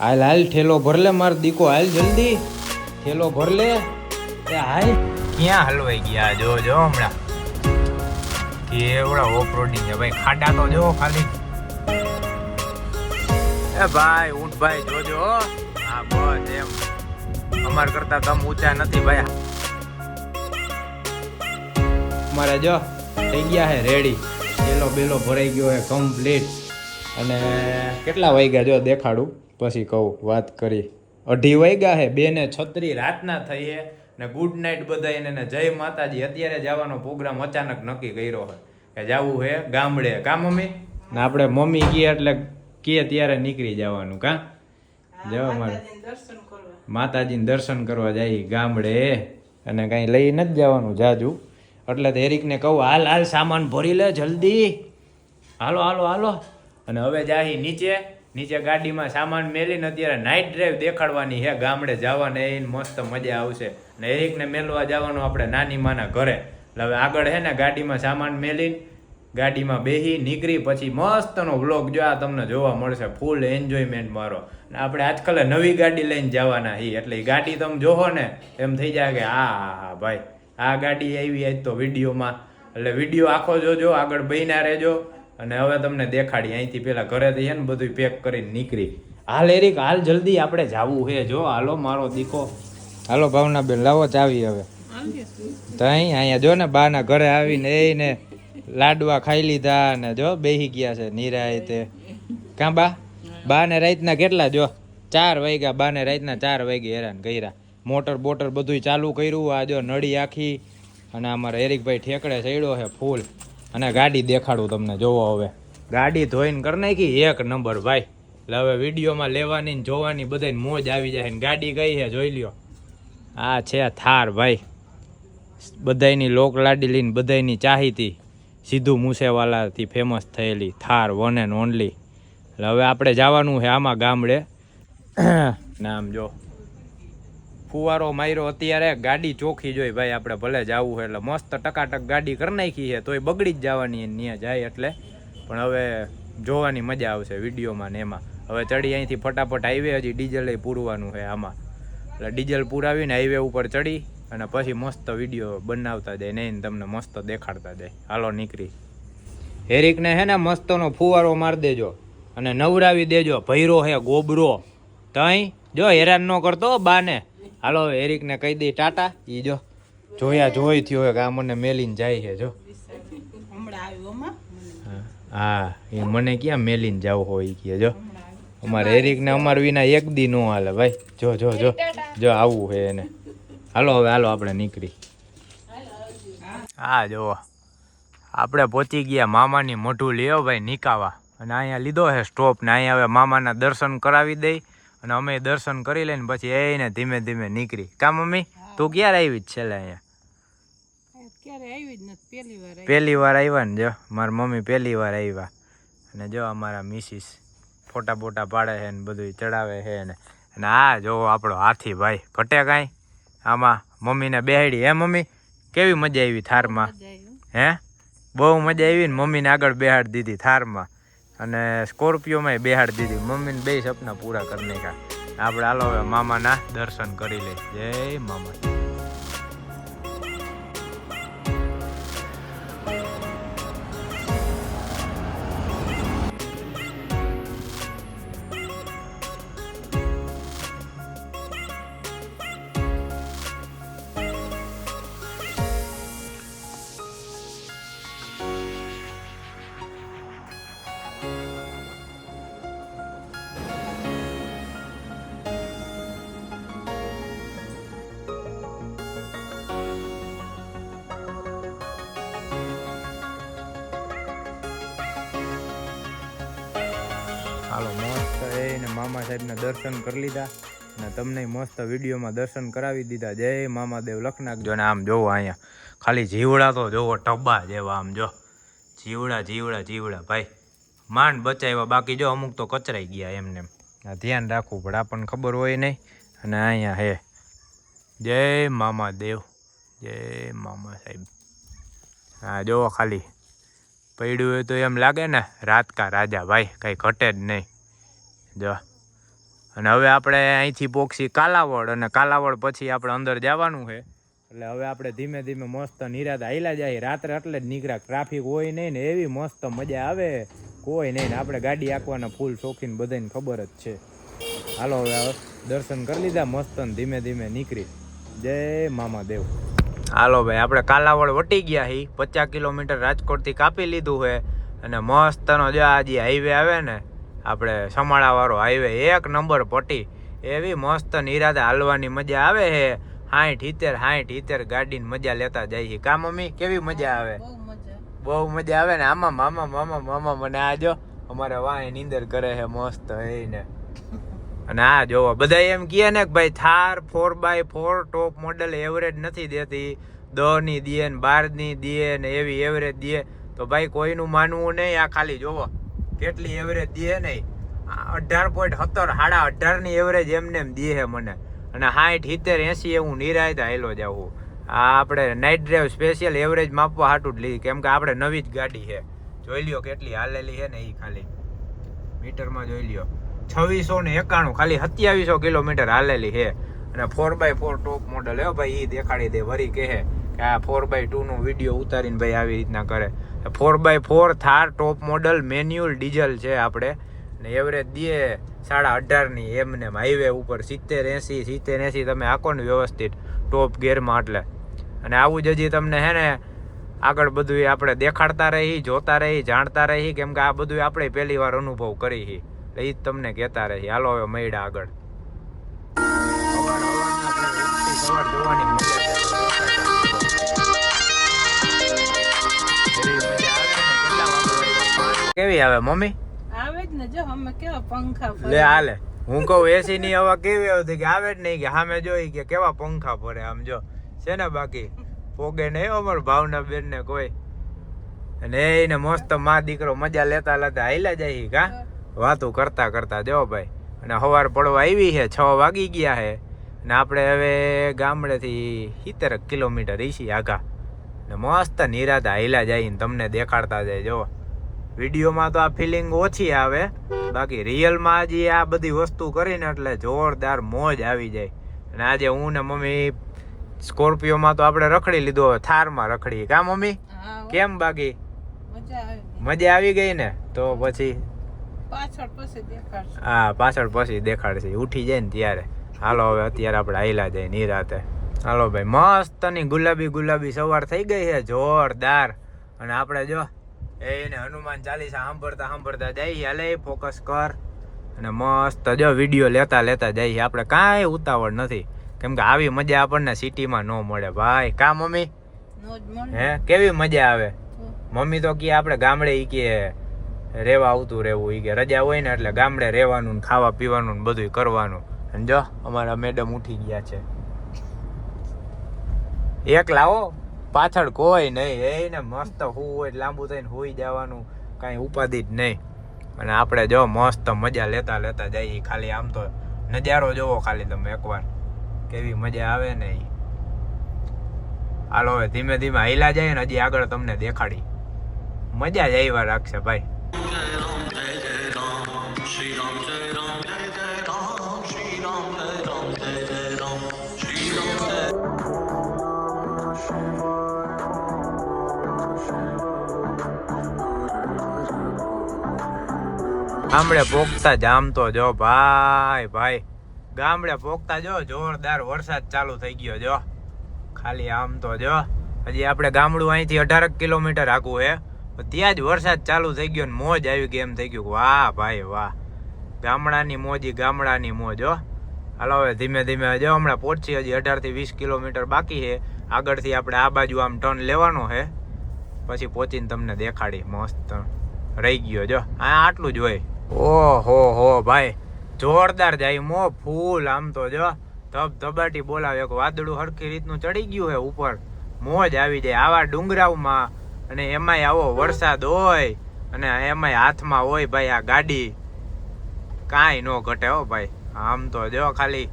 હાલ હાલ, ઠેલો ભરલે માર દીકો, હાલ, જલ્દી. ઠેલો ભરલે એ, હાલ. ક્યાં હલવાઈ ગયા? જો જો, હમણાં. કેવડા ઓફ રોડિંગ છે. ભાઈ, ખાડા તો જો ખાલી. એ, ભાઈ, ઊંટ, ભાઈ જોજો હો. બસ એમ. અમાર કરતા તમ ઊંચા નથી, ભાઈ. અમારે જો, થઈ ગયા હે રેડી બેલો બેલો ભરાઈ ગયો હે કમ્પ્લીટ અને કેટલા વાગ્યા જો, દેખાડું? પછી કહું વાત કરી. અઢી વાગ્યા હે બે ને છત્રી રાતના થઈ હે ને ગુડ નાઇટ બધાને ને જય માતાજી. અત્યારે જવાનો પ્રોગ્રામ અચાનક નક્કી કર્યો હોય કે જવું હે ગામડે. કા મમ્મી? ને આપણે મમ્મી કીએ એટલે કીએ ત્યારે નીકળી જવાનું કા? જવા મારે. માતાજીને દર્શન કરવા. જાય ગામડે અને કાંઈ લઈ નથી જવાનું જાજુ. એટલે તો કહું હાલ હાલ સામાન ભરી લે જલ્દી. હાલો હાલો હાલો. અને હવે જાહી નીચે. નીચે ગાડીમાં સામાન મેલીને અત્યારે નાઇટ ડ્રાઈવ દેખાડવાની હે ગામડે જવાને એને મસ્ત મજા આવશે. ને એરિકને મેલવા જવાનું આપણે નાની માના ઘરે. એટલે હવે આગળ હે ને ગાડીમાં સામાન મેલીને, ગાડીમાં બેહી, નીકળી, પછી મસ્તનો વ્લોગ જો આ તમને જોવા મળશે. ફૂલ એન્જોયમેન્ટ મારો. ને આપણે આજકાલ નવી ગાડી લઈને જવાના હી. એટલે ગાડી તમે જોહો ને, એમ થઈ જાય કે હા હા હા ભાઈ, આ ગાડી આવી આજ તો વિડીયોમાં. એટલે વીડિયો આખો જોજો, આગળ બહીના રહેજો. અને હવે તમને દેખાડી, અહીંથી પેલા ઘરેથી છે ને બધું પેક કરીને નીકળી. હાલ એરિક, હાલ જલ્દી આપણે જાવું છે જો, હાલો, મારો દીકો. હાલો, ભાવના બેન, લાવો ચાવી હવે. તો અહીં, અહીંયા જો ને, બાના ઘરે આવીને એને લાડવા ખાઈ લીધા ને જો, બેહી ગયા છે નિરાય તે કાં બા? બા ને રાતના કેટલા જો? ચાર વાગ્યા બા ને રાતના ચાર વાગે હેરાન કર્યા. મોટર બોટર બધું ચાલુ કર્યું, આ જો નળી આખી. અને અમારા એરિકભાઈ ઠેકડે ચડ્યો છે ફૂલ. અને ગાડી દેખાડું તમને, જોવો હવે. ગાડી ધોઈને કરી નાખી, એક નંબર ભાઈ. એટલે હવે વિડીયોમાં લેવાની ને જોવાની બધાને મોજ આવી જાય ને ગાડી કઈ છે જોઈ લ્યો. આ છે થાર ભાઈ. બધાયની લોક લાડી લઈને બધાયની ચાહીતી. સીધું મૂસેવાલાથી ફેમસ થયેલી થાર વન એન્ડ ઓનલી એટલે હવે આપણે જવાનું છે આમાં ગામડે. નામ જો. ફુવારો માર્યો, અત્યારે ગાડી ચોખી જોઈ ભાઈ, આપણે ભલે જવું એટલે મસ્ત ટકાટક ગાડી કરી નાખી છે, તોય બગડી જ જવાની ત્યાં જાય એટલે. પણ હવે જોવાની મજા આવશે વિડીયોમાં ને એમાં. હવે ચડી અહીંથી ફટાફટ હાઈવે હજી ડીઝલ પૂરવાનું છે આમાં. એટલે ડીઝલ પૂરાવીને હાઈવે ઉપર ચડી અને પછી મસ્ત વીડિયો બનાવતા જાય નહીં તમને મસ્ત દેખાડતા જાય. હાલો નીકળી. હેરિકને હે ને મસ્તનો ફુવારો મારી દેજો અને નવરાવી દેજો. ભૈરો હે, ગોબરો. તઈ જો હેરાન ન કરતો બાને. હાલો હેરિકને કહી દઈ ટાટા. ઈ જો જોયા જોઈ થયો હોય કે આ મને મેલીને જાય છે જો. હા એ મને ક્યાં મેલીને જાવ હોય કે જો. અમારે હેરિકને અમાર વિના એક દી નો હાલે ભાઈ. જો જો જો જો આવું છે એને. હાલો હવે હાલો આપણે નીકળી. હા જો આપણે પહોંચી ગયા મામાની મોઢું લ્યો ભાઈ નિકાવા. અને અહીંયા લીધો છે સ્ટોપ ને અહીંયા હવે મામાના દર્શન કરાવી દઈ. અને અમે દર્શન કરી લઈને પછી એને ધીમે ધીમે નીકળી. કા મમ્મી? તું ક્યારે આવી જ છેલ્લે અહીંયા? ક્યારે આવી જ પહેલી વાર પહેલી વાર આવ્યા ને જો મારા મમ્મી પહેલી વાર આવ્યા અને જો અમારા મિસિસ ફોટા બોટા પાડે છે ને બધું ચડાવે છે ને. અને આ જો આપણો હાથી ભાઈ ઘટે કાંઈ? આમાં મમ્મીને બેહાડી. હે મમ્મી? કેવી મજા આવી થારમાં. હે? બહુ મજા આવી ને મમ્મીને આગળ બેહાડી દીધી થારમાં. અને સ્કોર્પિયોમાં બેહાડી દીધી. મમ્મીને બે સપના પૂરા કરી નાખ્યા. આપણે હાલો હવે મામાના દર્શન કરી લે જય મામા હાલો, મસ્ત એને મામા સાહેબના દર્શન કરી લીધા અને તમને મસ્ત વિડીયોમાં દર્શન કરાવી દીધા. જય મામાદેવ લખ જો ને આમ જોવો અહીંયા, ખાલી જીવડા તો જોવો ટબ્બા જેવા આમ જો. જીવડા જીવડા જીવડા, ભાઈ. માંડ બચાવ્યા. બાકી જો અમુક તો કચરાઈ ગયા એમને. એમ આ ધ્યાન રાખવું પડે, આપણને ખબર હોય નહીં. અને અહીંયા હે. જય મામા દેવ. જય મામા સાહેબ. હા, જોવો ખાલી. પડ્યું હોય તો એમ લાગે ને, રાત કા રાજા ભાઈ, કંઈ ઘટે જ નહીં. જો. અને હવે આપણે અહીંથી પોક્ષી કાલાવડ અને કાલાવડ પછી આપણે અંદર જવાનું છે. એટલે હવે આપણે ધીમે ધીમે મસ્ત નિરાત હાઈલા જાય રાત્રે એટલે જ નીકળ્યા. ટ્રાફિક હોય નહીં ને, એવી મસ્ત મજા આવે. કોઈ નહીં ને આપણે ગાડી આંકવાના ફૂલ શોખીન બધાને ખબર જ છે. હાલો હવે દર્શન કરી લીધા મસ્ત ધીમે ધીમે નીકળી. જય મામા દેવ. હાલો ભાઈ, આપણે કાલાવડ વટી ગયા હી. પચાસ કિલોમીટર રાજકોટથી કાપી લીધું છે અને મસ્તનો જો આ જે હાઈવે આવે ને, આપણે સમાળાવાળો હાઈવે એક નંબર પટી. એવી મસ્ત નિરાતે હાલવાની મજા આવે છે સાઠ હિતેર સાઠ હિતેર ગાડીની મજા લેતા જાય છે કા મમ્મી, કેવી મજા આવે? બહુ મજા આવે ને આમાં મામા મામા મામા મને આ જો, અમારે વાય નીંદર કરે છે મસ્ત ને અને આ જોવો, બધા એમ કહે ને કે ભાઈ Thar four by four top model average નથી દેતી. દહની દે ને બારની દે ને એવી એવરેજ દે. તો ભાઈ કોઈનું માનવું નહીં, આ ખાલી જોવો, કેટલી એવરેજ દે નહીં અઢાર પોઈન્ટ સત્તર, સાડા અઢારની એવરેજ એમને એમ દે છે મને. અને સાઠ, સિત્તેર, એસી એવું નિરાયતા હેલો જાવું આ આપણે નાઇટ ડ્રાઈવ સ્પેશિયલ એવરેજ માપવા હાટું જ લીધી. કેમ કે આપણે નવી જ ગાડી છે. જોઈ લ્યો કેટલી હાલેલી છે ને એ ખાલી. મીટરમાં જોઈ લ્યો. છવ્વીસો ને એકાણું, ખાલી સત્યાવીસો કિલોમીટર હાલેલી છે. અને four by four top model હે ભાઈ એ દેખાડી દે, વરી કહે કે આ ફોર બાય ટુનું વીડિયો ઉતારીને ભાઈ આવી રીતના કરે. Four by four Thar top model manual diesel છે આપણે. ને એવરેજ દે સાડા અઢારની એમને હાઈવે ઉપર સિત્તેર એંસી સિત્તેર એંસી તમે આખો ને વ્યવસ્થિત. ટોપ ગેરમાં એટલે. અને આવું જ હજી તમને હે ને આગળ બધું આપણે દેખાડતા રહી જોતા રહી જાણતા રહી કેમ કે આ બધું આપણે પહેલી વાર અનુભવ કરી હી. એ જ તમને કહેતા રહી. હાલો હવે મૈડા આગળ? કેવી આવે મમ્મી? આવે જ ને જો અમે કેવા પંખા લે હાલે. હું કહું એસી ની હવા કેવી આવતી કે આવે જ નહીં કે. સામે જોઈ કે કેવા પંખા ફરે આમ જો. છે ને બાકી? પોગે નહીં અમાર ભાવના બેન ને કોઈ. અને એને મસ્તમાં દીકરો મજા લેતા લેતા હાઈલા જાય કા? વાતું કરતા કરતા જો ભાઈ. અને સવાર પડવા આવી છે છ વાગી ગયા છે. ને આપણે હવે ગામડેથી સિત્તેર કિલોમીટર ઈસી આગા. ને મસ્ત નિરાતા હાઈલા જાય ને તમને દેખાડતા જાય જો. વિડીયોમાં તો આ ફિલિંગ ઓછી આવે. બાકી રિયલમાં હજી આ બધી વસ્તુ કરીને એટલે જોરદાર મોજ આવી જાય. અને આજે હું ને મમ્મી સ્કોર્પિયોમાં તો આપણે રખડી લીધો હવે થારમાં રખડી કા મમ્મી? કેમ બાકી? મજા મજા આવી ગઈ ને? તો પછી? પાછળ હા પાછળ પછી દેખાડશે. ઉઠી જાય ને ત્યારે. હાલો હવે અત્યારે આપણે આયલા જાય નિરાતે. હાલો ભાઈ મસ્તની ગુલાબી ગુલાબી સવાર થઈ ગઈ છે. જોરદાર. અને આપણે જો એને હનુમાન ચાલીસા સાંભળતા સાંભળતા જઈએ હાલે ફોકસ કર. અને મસ્ત જો વીડિયો લેતા લેતા જઈએ આપણે કાંઈ ઉતાવળ નથી. કેમ કે આવી મજા આપણને સિટીમાં ન મળે. ભાઈ કા મમ્મી? હે? કેવી મજા આવે? મમ્મી તો કે આપણે ગામડે ઈ કે રેવા આવતું રહેવું. ઈ કે રજા હોય ને એટલે ગામડે રહેવાનું ને ખાવા પીવાનું ને બધું કરવાનું. અને જો અમારા મેડમ ઉઠી ગયા છે. એક લાવો પાછળ કોઈ નહીં. એને મસ્ત હું હોય લાંબુ થઈને હોઈ જવાનું. કાંઈ ઉપાધિ જ નહીં. અને આપણે જો મસ્ત મજા લેતા લેતા જઈએ. ખાલી આમ તો નજારો જોવો ખાલી તમે એકવાર. કેવી મજા આવે ને હાલો હવે ધીમે ધીમે હાઈલા જાય ને હજી આગળ તમને દેખાડી. મજા જ એવા રાખશે ભાઈ. ગામડે પોગતા જામ તો જો ભાઈ ભાઈ. ગામડે પોગતા જો, જોરદાર વરસાદ ચાલુ થઈ ગયો જો. ખાલી આમ તો જો. હજી આપણે ગામડું અહીંથી અઢારક કિલોમીટર આગું હે. ત્યાં જ વરસાદ ચાલુ થઈ ગયો ને મોજ આવી ગઈ એમ થઈ ગયું વાહ ભાઈ વાહ. ગામડાની મોજી ગામડાની મોજ હો. હાલો હવે ધીમે ધીમે જો, હમણાં પહોંચી હજી અઢારથી વીસ કિલોમીટર બાકી છે. આગળથી આપણે આ બાજુ આમ ટર્ન લેવાનો છે. પછી પહોંચીને તમને દેખાડી. મસ્ત રહી ગયો જો. આ આટલું જ હોય. ઓહો હો ભાઈ. જોરદાર જાય મો ફૂલ આમ તો જો, ધબ ધબાટી બોલાવે. એક વાદળું હરખી રીતનું ચડી ગયું હે ઉપર. મોજ આવી જાય. આવા ડુંગરાવમાં અને એમાંય આવો વરસાદ હોય અને એમાંય હાથમાં હોય ભાઈ આ ગાડી. કાંઈ ન ઘટે હો ભાઈ. આમ તો જો ખાલી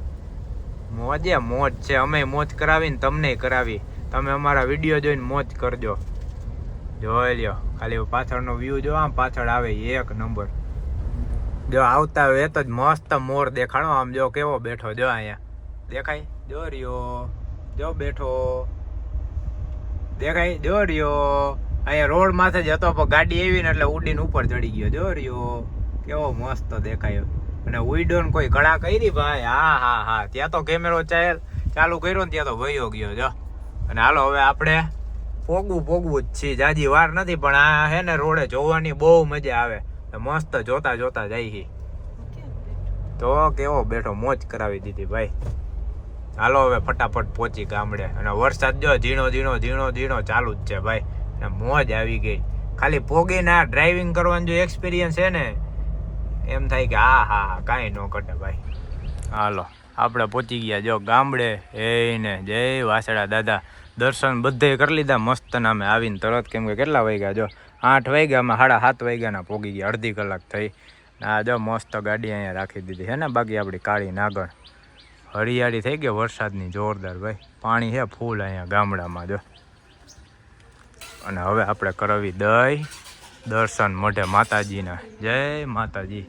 મોજે મોજ છે. અમે મોજ કરાવીને તમને કરાવી. તમે અમારા વીડિયો જોઈને મોજ કરજો. જોઈ લ્યો. ખાલી પાછળનો વ્યૂ જો, આમ પાછળ આવે એક નંબર જો આવતા હોય તો જ મસ્ત મોર દેખાડો આમ જો કેવો બેઠો જો અહીંયા. દેખાય? જો રહ્યો જો બેઠો. દેખાય? જો રહ્યો અહીંયા રોડ માથે જ હતો, પણ ગાડી એવી ને એટલે ઉડીને ઉપર ચડી ગયો. જો રહ્યો કેવો મસ્ત દેખાયો. અને ઉઈડો ને કોઈ કળા કરી ભાઈ? હા હા હા. ત્યાં તો કેમેરો ચાલ, ચાલુ કર્યો ને ત્યાં તો વયો ગયો, જો. અને હાલો, હવે આપણે પોગવું પોગવું જ છીએ. જાજી વાર નથી, પણ આ હે ને રોડે જોવાની બહુ મજા આવે. મસ્ત જોતા જોતા જાય છે. તો કેવો બેઠો મોજ કરાવી દીધી ભાઈ. હાલો હવે ફટાફટ પહોંચી ગામડે. અને વરસાદ જો ઝીણો ઝીણો ઝીણો ઝીણો ચાલુ જ છે ભાઈ. અને મોજ આવી ગઈ. ખાલી પોગીને ડ્રાઇવિંગ કરવાનો જો એક્સપિરિયન્સ છે ને, એમ થાય કે હા હા હા, કાંઈ ન કટે ભાઈ. હાલો, આપણે પહોંચી ગયા જો ગામડે. એને જય વાસડા દાદા. દર્શન બધે કરી લીધા, મસ્ત નામે આવીને તરત કેમ કે કેટલા વાગ્યા જો? આઠ વાગ્યામાં સાડા સાત વાગ્યાના પોગી ગયા, અડધી કલાક થઈ. આ જો મસ્ત ગાડી અહીંયા રાખી દીધી. છે ને બાકી આપણી કાળી નાગણ? હરિયાળી થઈ ગઈ, વરસાદની જોરદાર ભાઈ. પાણી છે ફૂલ અહીંયા ગામડામાં જો. અને હવે આપણે કરાવી દઈ. દર્શન મોઢે માતાજીના. જય માતાજી.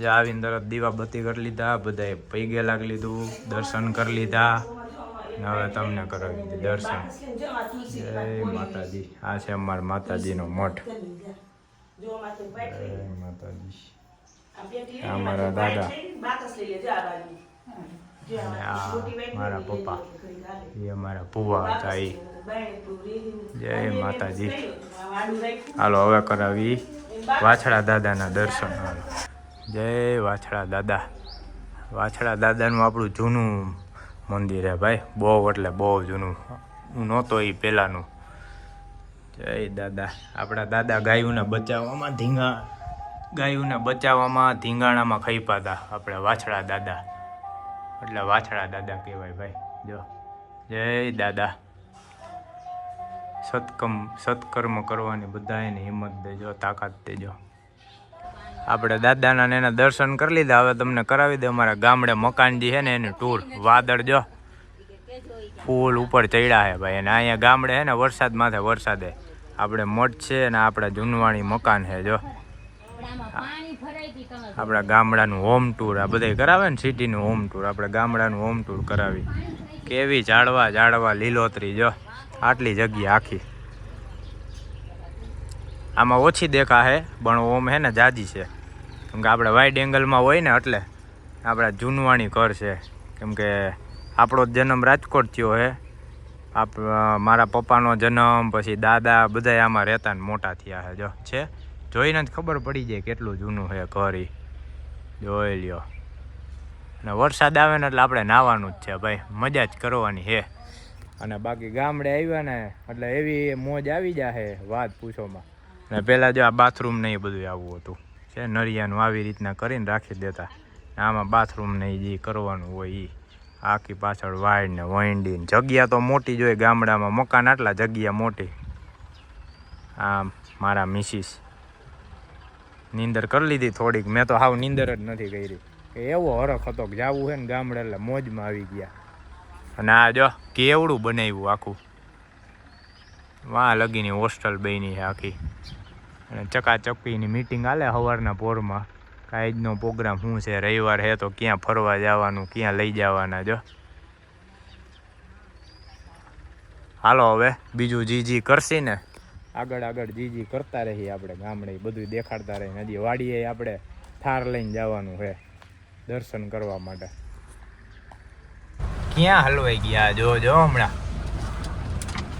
જે આવીને તરત દીવા બત્તી કરી લીધા, બધાએ પૈગે લાગી લીધું, દર્શન કરી લીધા. હવે તમને કરાવી દર્શન. જય માતાજી. આ છે અમારા માતાજીનો મઠ. જય માતાજી. અમારા દાદા. મારા પપ્પા. એ અમારા ભુવા હતા એ. જય માતાજી. હાલો, હવે કરાવી વાછડા દાદાના દર્શન. જય વાછડા દાદા. વાછડા દાદાનું આપણું જૂનું મંદિર હે ભાઈ. બહુ એટલે બહુ જૂનું. હું નહોતો એ પહેલાંનું જય દાદા. આપણા દાદા ગાયોને બચાવવામાં ધીંગા ગાયોને બચાવવામાં ધીંગાણામાં ખાઈપા હતા. આપણે વાછડા દાદા. એટલે વાછડા દાદા કહેવાય ભાઈ. જો. જય દાદા. સત્કમ, સત્કર્મ કરવાની બધા એને હિંમત દેજો, તાકાત દેજો. આપણે દાદાના એના દર્શન કરી લીધા. હવે તમને કરાવી દે અમારા ગામડે મકાન જે છે ને એની ટૂર. વાદળ જો. ફૂલ ઉપર ચડ્યા છે ભાઈ. અને અહીંયા ગામડે છે ને વરસાદ માથે વરસાદે. આપણે મઠ છે અને આપણા જૂનવાણી મકાન છે, જો. આપણા ગામડાનું હોમ ટૂર આ બધા કરાવે ને સિટીનું હોમ ટૂર આપણે ગામડાનું હોમ ટૂર કરાવી. કેવી ઝાડવા ઝાડવા લીલોતરી, જો. આટલી જગ્યા આખી. આમાં ઓછી દેખા હે પણ ઓમ હે ને જાજી છે. કેમ કે આપણે વાઇડ એંગલમાં હોય ને એટલે આપણા જૂનવાણી ઘર છે. કેમ કે આપણો જન્મ રાજકોટ થયો હે. આપ મારા પપ્પાનો જન્મ, પછી દાદા બધા આમાં રહેતા ને મોટા થયા છે જો, છે? જોઈને જ ખબર પડી જાય કેટલું જૂનું છે ઘર એ જોઈ લ્યો. અને વરસાદ આવે ને એટલે આપણે નાહવાનું જ છે ભાઈ. મજા જ કરવાની છે અને બાકી ગામડે આવ્યા ને એટલે એવી મોજ આવી જાય વાત પૂછોમાં. ને પહેલાં જો આ બાથરૂમ ને એ બધું આવવું હતું. છે, નળિયાનું આવી રીતના કરીને રાખી દેતા. આમાં બાથરૂમ ને ઈ જે કરવાનું હોય એ આખી પાછળ વાડ ને વંડી જગ્યા તો મોટી જ હોય, ગામડામાં મકાન આટલા જગ્યા મોટી. આ મારા મિસિસ નીંદર કરી લીધી થોડીક, મેં તો હાવ નીંદર જ નથી કરી. કે એવો હરખ હતો કે જાવું છે ને ગામડે એટલે મોજમાં આવી ગયા. અને આ જો કેવડું બનાવ્યું આખું. વાહ લગીની હોસ્ટેલ બની છે આખી. અને ચકાચકીની મિટિંગ હાલે સવારના પોરમાં કાંઈ પ્રોગ્રામ શું છે? રવિવાર છે તો ક્યાં ફરવા જવાનું, ક્યાં લઈ જવાના, જો. હાલો હવે, બીજું જી જી કરશી ને? આગળ આગળ જી જી કરતા રહીએ આપણે ગામડે બધું દેખાડતા રહીએ હજી વાડીએ આપણે થાર લઈને જવાનું છે દર્શન કરવા માટે. ક્યાં હલવાઈ ગયા? જો જો હમણાં.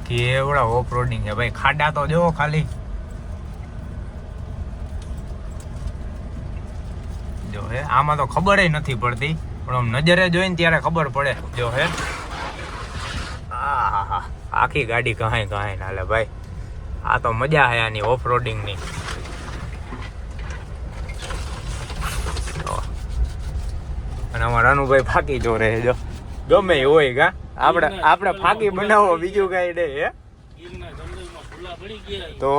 કેવડા ઓફ રોડિંગ છે ભાઈ, ખાડા તો જો ખાલી. જો હે આમાં તો ખબર નથી પડતી પણ આમ નજરે જોઈને ત્યારે ખબર પડે. જો હે. આહાહા. આખી ગાડી કહાય કહાય નાલે ભાઈ. આ તો મજા હે આની ઓફ રોડિંગની અને અમારા અનુભાઈ ફાકી જો રહે જો. ગમે હોય કા આપણે આપણે ફાકી બનાવો બીજું કઈ ડે હે. તો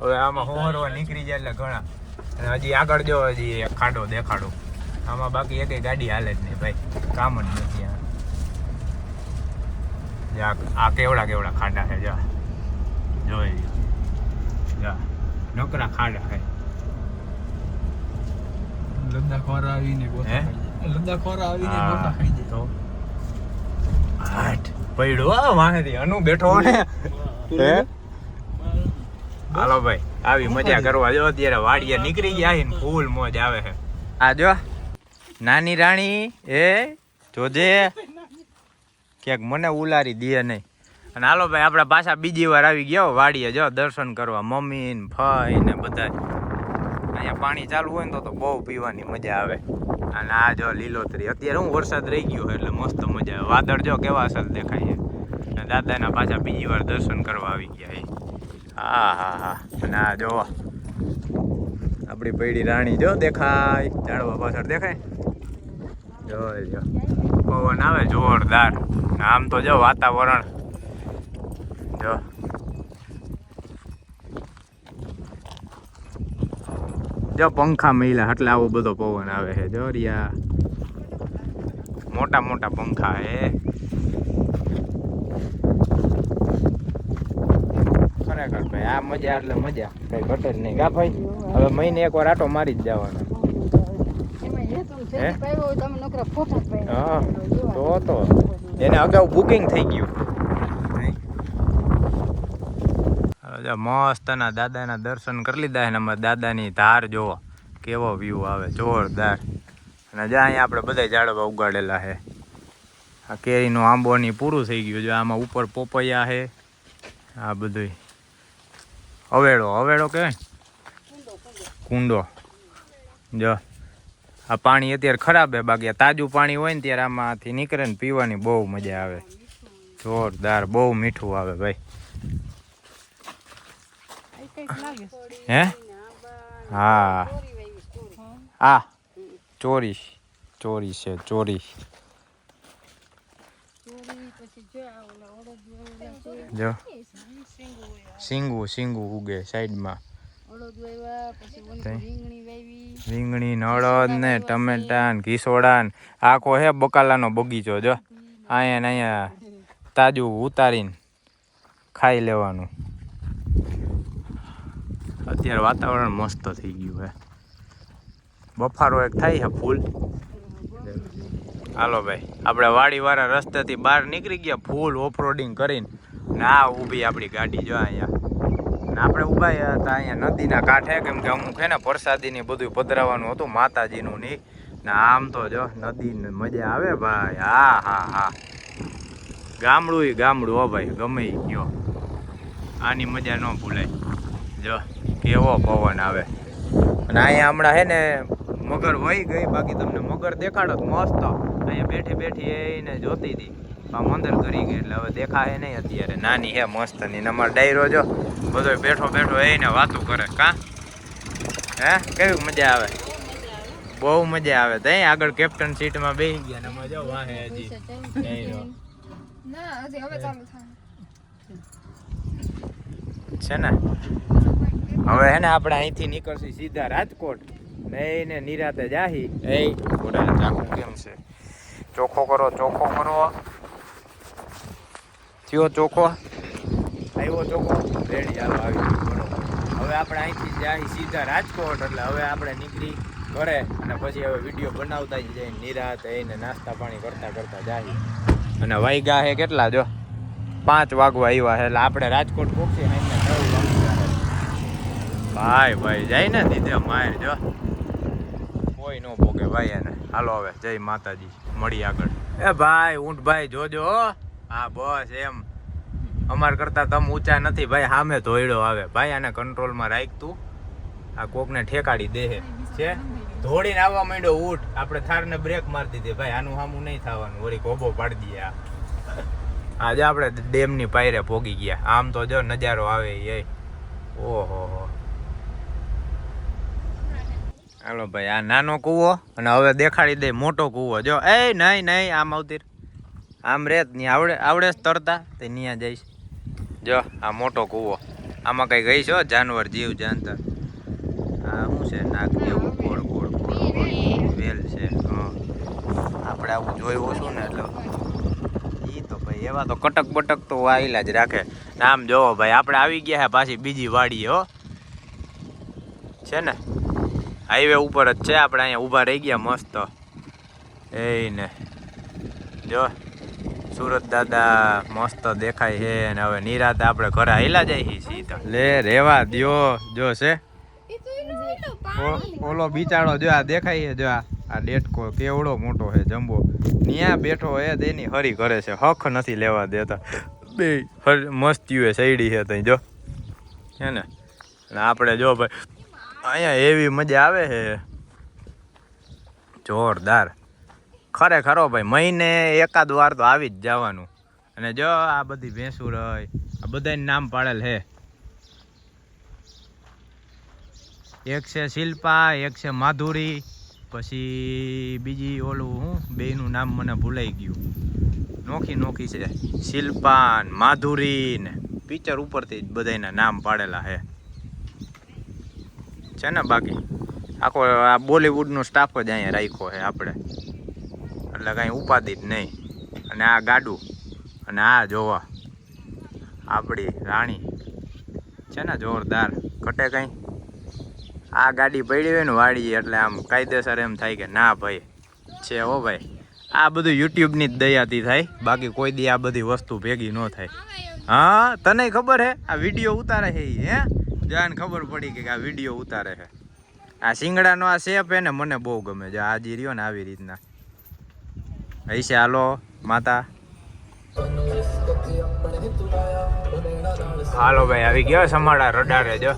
હવે આમાં હોરવા નીકળી જાય એટલે ઘણા. અને હજી આગળ જો હજી એક ખાડો દેખાડો. આમાં બાકી એકેય ગાડી હાલે જ નહીં ભાઈ. કામ જ નથી આ. આ કેવડા કેવડા ખાડા છે જા. જોઈ. જા નકરા ખાડા છે. લદ્દાખ વાળા આવીને લદ્દાખ વાળા આવીને ગોતા ખાઈ જાય. તો? હાટ. પડ્યો આ વાહેથી અનુ બેઠો ને. હે? હાલો ભાઈ આવી મજા કરવા જો અત્યારે વાડીએ નીકળી ગયા ને ફૂલ મોજ આવે છે. આ જો નાની રાણી એ જોજે ક્યાંક મને ઉલારી દે નહીં. અને હાલો ભાઈ આપણે પાછા બીજી વાર આવી ગયા વાડીએ. જો દર્શન કરવા મમ્મી ને ફઈ ને બધા. અહીંયા પાણી ચાલુ હોય ને તો તો બહુ પીવાની મજા આવે. અને આ જો લીલોતરી અત્યારે હું વરસાદ રહી ગયો એટલે મસ્ત મજા આવે. વાદળ જો કેવા અસર દેખાય છે. દાદાના પાછા બીજી વાર દર્શન કરવા આવી ગયા હા હા હા આ જો, આપણી પૈડી રાણી જો દેખાય. ઝાડવા પાછળ દેખાય. જો જો પવન આવે, જોરદાર. આમ તો જો વાતાવરણ. જો. જો પંખા મહિલા એટલે આવો બધો પવન આવે છે. જો રિયા. મોટા મોટા પંખા હે ખરેખર ભાઈ આ મજા એટલે મજા. કઈ ઘટે જ નહીં. કા ભાઈ? હવે મહિને એક વાર આટો મારી જ જવાનો. હે? તો તો એને અગાઉ બુકિંગ થઈ ગયું. મસ્ત ના દાદાના દર્શન કરી લીધા અને અમારા દાદાની ધાર જોવો કેવો વ્યૂ આવે જોરદાર. અને જ્યાં અહીંયા આપણે બધા ઝાડવા ઉગાડેલા છે. આ કેરીનું આંબોની પૂરું થઈ ગયું જો આમાં ઉપર પોપૈયા છે. આ બધું અવેડો અવેડો કહેવાય કુંડો. જો. આ પાણી અત્યારે ખરાબ હે, બાકી તાજું પાણી હોય ને ત્યારે આમાંથી નીકળે ને પીવાની બહુ મજા આવે. જોરદાર, બહુ મીઠું આવે ભાઈ. હે? હા. આ, ચોરી ચોરી છે, ચોરી. જો. સિંગુ સિંગુ ઉગે સાઈડમાં. રીંગણી નળદ ને ટમેટા ને ઘીસોડા ને આખો હે બકાલાનો બગીચો જો. અહીંયા ને અહીંયા તાજું ઉતારીને ખાઈ લેવાનું. અત્યારે વાતાવરણ મસ્ત થઈ ગયું હે. બફારો એક થાય છે ફૂલ. હાલો ભાઈ આપણે વાડીવાળા રસ્તેથી બહાર નીકળી ગયા ફૂલ ઓફરોડિંગ કરીને. ને, ઊભી આપણી ગાડી, જો અહીંયા. આપણે ઊભા હતા અહીંયા નદીના કાંઠે, કેમ કે અમુક છે ને પ્રસાદીને બધું પધરાવાનું હતું, માતાજીનું ની ને આમ તો જો નદી મજા આવે ભાઈ. હા હા હા. ગામડું ગામડું હો ભાઈ, ગમે ગયો આની મજા ન ભૂલાય. જો, કેવો પવન આવે. અને અહીંયા હમણાં હે ને મગર વહી ગઈ, બાકી તમને મગર દેખાડો મસ્ત. અહીંયા બેઠી બેઠી એને જોતી હતી. આમ અંદર કરી ગઈ એટલે હવે દેખાય નહીં અત્યારે. નાની હે મસ્તની. ને અમારો ડાયરો જો બધો બેઠો બેઠો એને વાતું કરે. કા? હે? કેવી મજા આવે? બહુ મજા આવે. તો આગળ કેપ્ટન સીટમાં બેસી ગયા ને મજા વાહે હજી. ડાયરો. ના છે ને? હવે હે ને આપણે અહીંથી નીકળશું સીધા રાજકોટ. ને નિરાતે જાહી. એ ઘોડા ચાકુ કેમ છે? ચોખ્ખો કરો ચોખ્ખો કરો. થયો ચોખ્ખો આવ્યો ચોખ્ખો રેડી હાલો આવી બરોબર. હવે આપણે અહીંથી જાય સીધા રાજકોટ, એટલે હવે આપણે નીકળી ઘરે અને પછી હવે વીડિયો બનાવતા જ જઈએ. નિરાતે એને નાસ્તા પાણી કરતા કરતા જાય. અને વાઈગા હે કેટલા જો? પાંચ વાગવા આવ્યા એટલે આપણે રાજકોટ પહોંચીએ ભાઈ ભાઈ, જાય ને દીધે માર જો. કોઈ ન પોકે ભાઈ એને. હાલો હવે, જય માતાજી. મળી આગળ. એ ભાઈ, ઊંટ ભાઈ, જોજો હો. બસ એમ. અમાર કરતા તમે ઊંચા નથી. ભાઈ સામે ધોયડો આવે. ભાઈ, આને કંટ્રોલમાં રાખ તું. આ કોકને ઠેકાડી દે. છે? ધોડીને આવવા માંડ્યો, ઊઠ. આપણે થારને બ્રેક મારી દીધી. ભાઈ, આનું સામું નહીં થવાનું. ઓરી કોબો પાડી દઈએ આ. આજે આપણે ડેમની પાયરે પોગી ગયા. આમ તો જો નજારો આવે એ. ઓહો. હો હાલો ભાઈ, આ નાનો કૂવો. અને હવે દેખાડી દે મોટો કૂવો. જો, એ, નહીં નહીં આમ આવતી. આમ રે ની આવડે આવડે જ તરતા, તે ત્યાં જઈશ. જો, આ મોટો કૂવો. આમાં કઈ ગઈ છો જાનવર જીવ જાનતા. આ શું છે, નાક જેવું? ગોળ ગોળ ગોળ વેલ છે આપણે આવું જોયું ઓછું ને, એટલે ઈ તો ભાઈ, એવા તો કટક બટક તો આવેલા જ રાખે. આમ જોવો ભાઈ, આપણે આવી ગયા હે પાછી બીજી વાડીએ, હો. છે ને? હાઈવે ઉપર જ છે, આપણે અહીંયા ઊભા રહી ગયા મસ્ત. એ ને. જો. સુરત દાદા મસ્ત દેખાય છે અને હવે નિરાત આપણે ઘરે હાઈલા જાય સીધા. લે રેવા દ્યો જો છે. ઓલો બિચારો જો આ દેખાય છે જો આ આ ડેટકો કેવડો મોટો છે જમ્બો. ન્યા બેઠો હે તેની હરી કરે છે હખ નથી લેવા દેતા. બે હર મસ્તીઓ સૈડી છે તઈ જો. હે ને? આપણે જો ભાઈ અહીંયા એવી મજા આવે છે. જોરદાર. ખરેખરો ભાઈ, મહિને એકાદ વાર તો આવી જ જવાનું. અને જો આ બધી ભેંસું રહી આ બધાને નામ પાડેલ હે. એક છે શિલ્પા, એક છે માધુરી, પછી બીજી ઓલું હું બેનું નામ મને ભૂલાઈ ગયું. નોખી નોખી છે. શિલ્પા માધુરી ને પિક્ચર ઉપરથી જ બધાના નામ પાડેલા હે. છે ને બાકી? આખો આ બોલિવૂડનો સ્ટાફ જ અહીંયા રાખ્યો છે આપણે. એટલે કાંઈ ઉપાધિ નહીં. અને આ ગાડું, અને આ જોવા, આપણી રાણી, છે ને જોરદાર. ઘટે કંઈ? આ ગાડી પડી હોય ને વાળી એટલે આમ કાયદેસર એમ થાય કે ના ભાઈ, છે હો ભાઈ. આ બધું યુટ્યુબની જ દયાથી થાય. બાકી કોઈ દી આ બધી વસ્તુ ભેગી ન થાય. હા, તને ખબર હે? આ વીડિયો ઉતારે છે હે? જાને ખબર પડી કે આ વીડિયો ઉતારે છે આ શિંગડાનો આ શેપ હે ને મને બહુ ગમે. છે આ રહ્યો ને આવી રીતના. હૈશે હાલો, માતા. હાલો ભાઈ, આવી ગયો સમાડા રડારે, જો.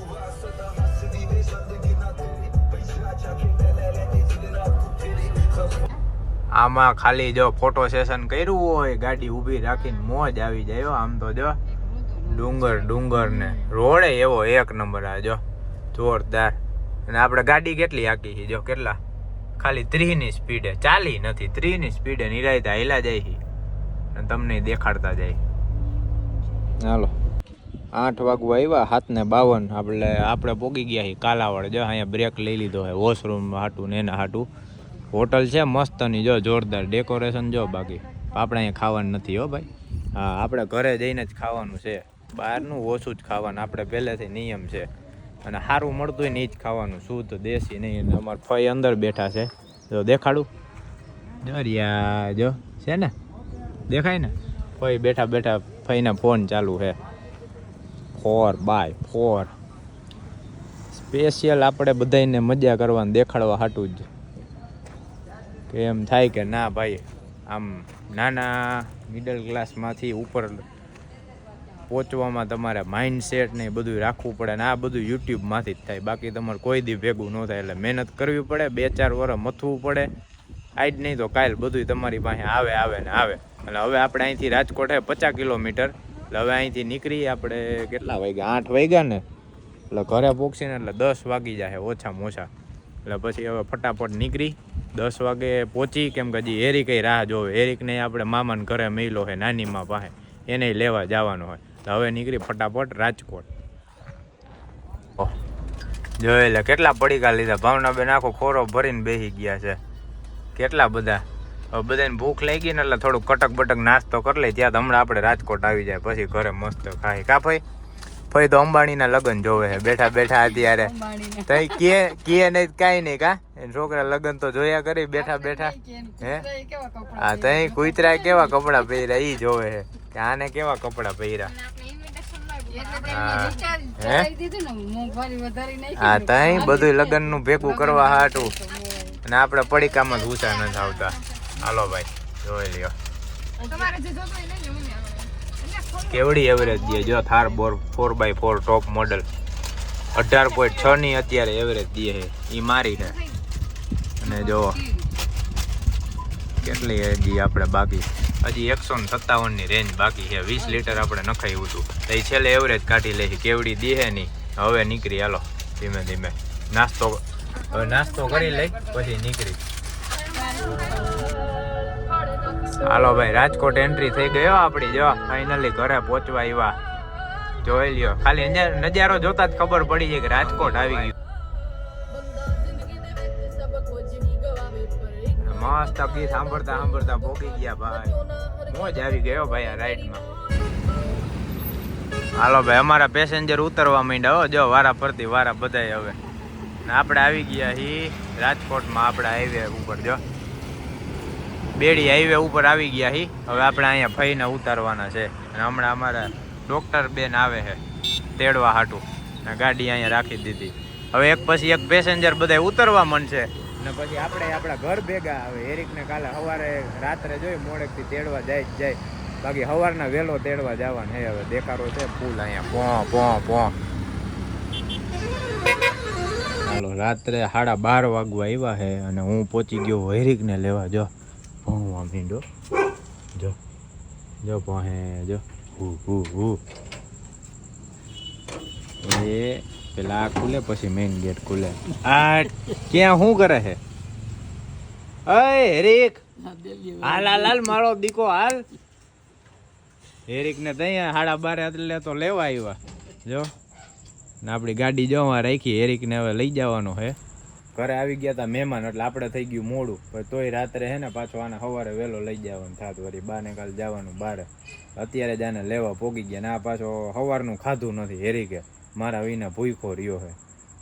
આમાં ખાલી જો ફોટો સેશન કર્યું હોય, ગાડી ઊભી રાખીને મોજ આવી જાય આમ તો, જો. ડુંગર ડુંગર ને રોડે એવો એક નંબર આ, જો. જોરદાર. અને આપણે ગાડી કેટલી છે, જો, કેટલા? ખાલી ત્રીસની સ્પીડે ચાલી નથી. ત્રીસની સ્પીડે નિરાયતા હેલા જાય અને તમને દેખાડતા જાય હાલો. આઠ વાગવા આવ્યા હાથ ને બાવન. આપણે આપણે પોગી ગયા છીએ કાલાવાડ. જો, અહીંયા બ્રેક લઈ લીધો હોય વોશરૂમ હાટું ને એના હાટું. હોટલ છે મસ્તની જો, જોરદાર ડેકોરેશન જો બાકી. આપણે અહીંયા ખાવાનું નથી હો ભાઈ. હા, આપણે ઘરે જઈને જ ખાવાનું છે. બહારનું ઓછું જ ખાવાનું. આપણે પહેલેથી નિયમ છે. અને સારું મળતું હોય ને એ જ ખાવાનું, શુદ્ધ, દેશી નહીં અને અમારા ફઈ અંદર બેઠા છે. જો દેખાડું? દરિયા, જો, છે ને? દેખાય ને? ફઈ બેઠા બેઠા ફઈના ફોન ચાલુ છે. Four by four. સ્પેશિયલ આપણે બધાને મજા કરવાનું, દેખાડવા હાટું જ. કે એમ થાય કે ના ભાઈ, આમ નાના મિડલ ક્લાસમાંથી ઉપર પહોંચવામાં તમારે માઇન્ડસેટ ને બધું રાખવું પડે ને આ બધું યુટ્યુબમાંથી જ થાય. બાકી તમારે કોઈ દી ભેગું ન થાય એટલે મહેનત કરવી પડે, બે ચાર વર્ષ મથવું પડે. આજ નહીં તો કાલ બધું તમારી પાસે આવે આવે ને આવે. એટલે હવે આપણે અહીંથી રાજકોટ હે પચાસ કિલોમીટર. એટલે હવે અહીંથી નીકળી આપણે કેટલા વાગ્યા? આઠ વાગ્યા ને? એટલે ઘરે પહોંચીને એટલે દસ વાગી જાય ઓછામાં ઓછા. એટલે પછી હવે ફટાફટ નીકળી. દસ વાગે પહોંચી, કેમ કે હજી એરિક રાહ જોવે. હેરીકને આપણે મામાને ઘરે મેલો છે નાની મા પાસે. એને લેવા જવાનું હોય. તો હવે નીકળી ફટાફટ રાજકોટ. જોઈ લે, કેટલા પડીકા લીધા? ભાવનાબેન આખો ખોરો ભરીને બેસી ગયા છે. કેટલા બધા? હવે બધાને ભૂખ લાગી ને એટલે થોડુંક કટક બટક નાસ્તો કરી લે, ત્યાં તો હમણાં આપણે રાજકોટ આવી જાય, પછી ઘરે મસ્ત ખાઈ. કા ભાઈ? ભાઈ તો અંબાણીના લગ્ન જોવે છે. બેઠા બેઠા અત્યારે તઈ કે કે નહીં કાંઈ નહીં કા? એ છોકરા લગ્ન તો જોયા કરી બેઠા બેઠા. હે? હા તઈ કુતરા કેવા કપડાં પહેર્યા? ઈ જોવે છે કે આને કેવા કપડાં પહેર્યા? હા. હે? હા તઈ બધું લગ્નનું ભેગું કરવા હાટું. અને આપણે પડીકામાં જ ઊંચા નથી આવતા હાલો ભાઈ જોઈ લ્યો. કેવડી એવરેજ દે જો થાર બોર four by four top model અઢાર પોઈન્ટ છ ની અત્યારે એવરેજ દે છે. એ મારી છે. અને જો કેટલી હજી આપણે બાકી? હજી એકસો ને સત્તાવનની રેન્જ બાકી છે. વીસ લીટર આપણે નખાયું હતું. તો એ છેલ્લે એવરેજ કાઢી લઈ કેવડી દીહે નહીં હવે નીકળી, હાલો. ધીમે ધીમે. નાસ્તો, હવે નાસ્તો કરી લઈ, પછી નીકળી. હાલો ભાઈ, રાજકોટ એન્ટ્રી થઈ ગયો આપણી જો ફાઇનલી ઘરે પહોંચવા આવ્યા જોઈ લ્યો, ખાલી નજારો જોતા જ ખબર પડી છે કે રાજકોટ આવી ગયું. મસ્ત ગીત સાંભળતા સાંભળતા ભોગી ગયા ભાઈ. મોજ આવી ગયો ભાઈ આ રાઈડમાં. હાલો ભાઈ, અમારા પેસેન્જર ઉતરવા માંડ્યા જો વારા ફરતી વારા બધાય હવે. ને આપણે આવી ગયા હી રાજકોટમાં, આપણે હાઈવે ઉપર, જો. બેડી હાઈવે ઉપર આવી ગયા હી. હવે આપણે અહીંયા ફઈને ઉતારવાના છે. અને હમણાં અમારા ડોક્ટર બેન આવે છે, તેડવા હાટું. ને ગાડી અહીંયા રાખી દીધી. હવે એક પછી એક પેસેન્જર બધા ઉતરવા માંડશે. ને પછી આપણે આપણા ઘર ભેગા હવે એરિકને કાલે સવારે રાત્રે જોઈ મોડેકથી તેડવા જાય જ જાય. બાકી સવારના વહેલો તેડવા જવાનું હે હવે. દેખાડો છે, ફૂલ અહીંયા. પો પો પો ચાલો રાત્રે સાડા બાર વાગવા આવ્યા છે અને હું પહોંચી ગયો વૈરિકને લેવા. જો. ભણવા મીંડો જો જો ભણે જો હુ હુ હુ એ ખુલે પછી મેઇન ગેટ ખુલે આ ક્યાં શું કરે છે અય હેરિક હાલ હાલ મારો દીકો હાલ હેરિક ને ત્યાં સાડા બારે એટલે તો લેવા આવ્યા જો ને આપણી ગાડી જોવા રાખી હેરિક ને હવે લઈ જવાનો હે ઘરે આવી ગયા તા મહેમાન એટલે આપણે થઈ ગયું મોડું. પણ તોય રાત્રે હે ને પાછો આને સવારે વહેલો લઈ જવાનું થાત વળી. બાને કાલ જવાનું બારે. અત્યારે જ આને લેવા પોગી ગયા ને આ પાછો સવારનું ખાધું નથી હેરી કે મારા વિના ભૂખો રહ્યો હે.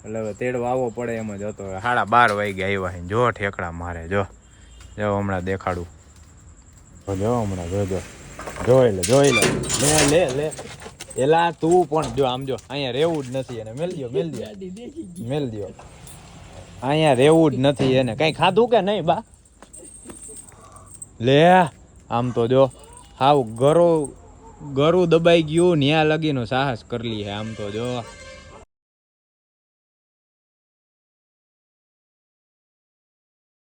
એટલે હવે તેડવા આવવો પડે એમ જ હતો. સાડા બાર વાગ્યા આવ્યા હે. જો ઠેકડા મારે જો. જો હમણાં દેખાડું. જો હમણાં જોજો જોઈ લે જોઈ લે. લે લે લે. એલા તું પણ જો આમ જો. અહીંયા રહેવું જ નથી. અને મેલ દ્યો મેલ દ્યો. મેલ દ્યો. અહીંયા રહેવું જ નથી એને. કઈ ખાધું કે નહીં, બા? લે, આમ તો જો, હાવ ગરો ગરું દબાઈ ગયું, ન્યા લગીનો સાહસ કરી હે, આમ તો જો.